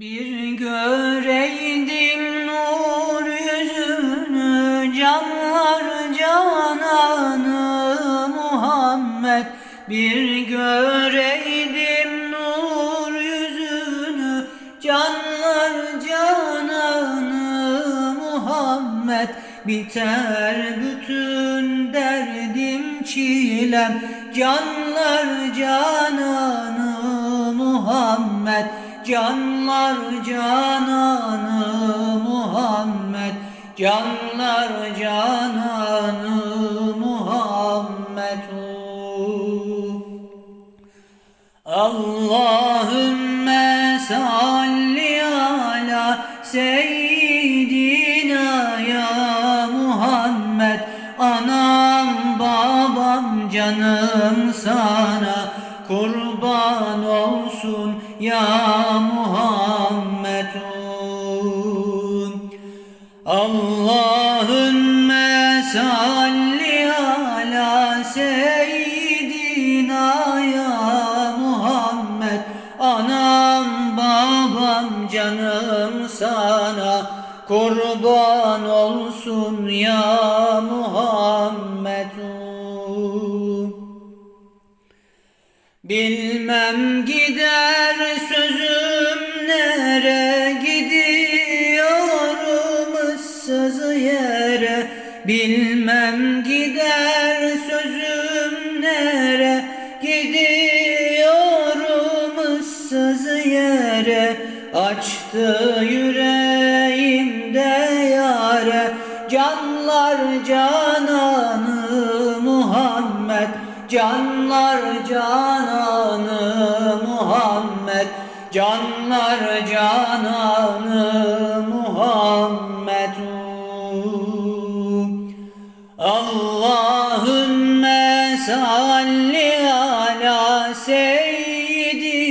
Bir göreydim nur yüzünü canlar cananı Muhammed. Bir göreydim nur yüzünü canlar cananı Muhammed. Biter bütün derdim çilem canlar cananı Muhammed Canlar cananı Muhammed. Canlar cananı Muhammed. Allahümme salli ala seyyidina ya Muhammed. Anam babam canım sana kurban olsun ya Muhammedun. Allahümme salli ala seyyidina ya Muhammed. Anam babam canım sana kurban olsun ya Muhammedun Bilmem gider sözüm nere gidiyorum ıssız yere. Bilmem gider sözüm nere gidiyorum ıssız yere. Açtı yüreğimde yare canlar cananı Canlar cananı Muhammed. Canlar cananı Muhammedun Allahümme salli ala seyyidina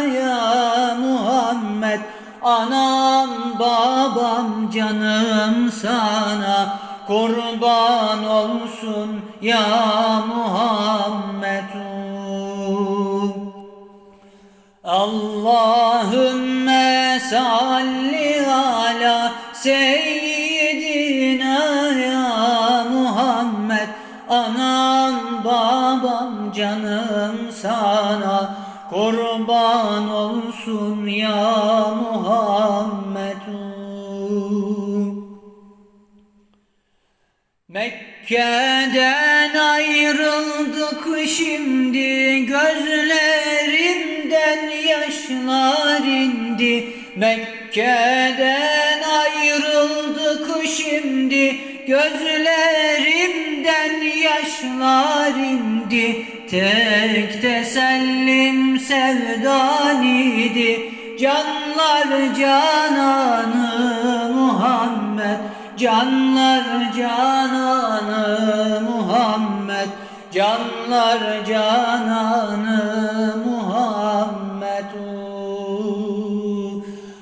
ya Muhammed. Anam babam canım sana kurban olsun ya Muhammedun. Allahümme salli ala seyyidina ya Muhammed. Anam babam canım sana kurban olsun ya Muhammedun Mekke'den ayrıldık şimdi gözlerimden yaşlar indi. Mekke'den ayrıldık şimdi gözlerimden yaşlar indi. Tek tesellim sevdan idi canlar cananı Canlar cananı Muhammed. Canlar cananı Muhammedun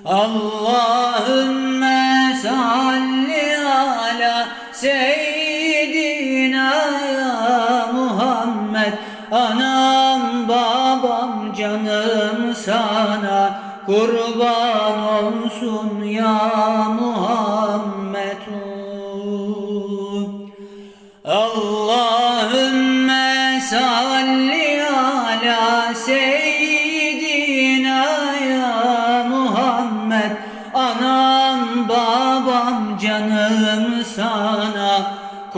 Allahümme salli ala seyyidina ya Muhammed. Anam babam canım sana kurban olsun ya Muhammedun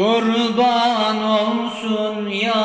kurban olsun ya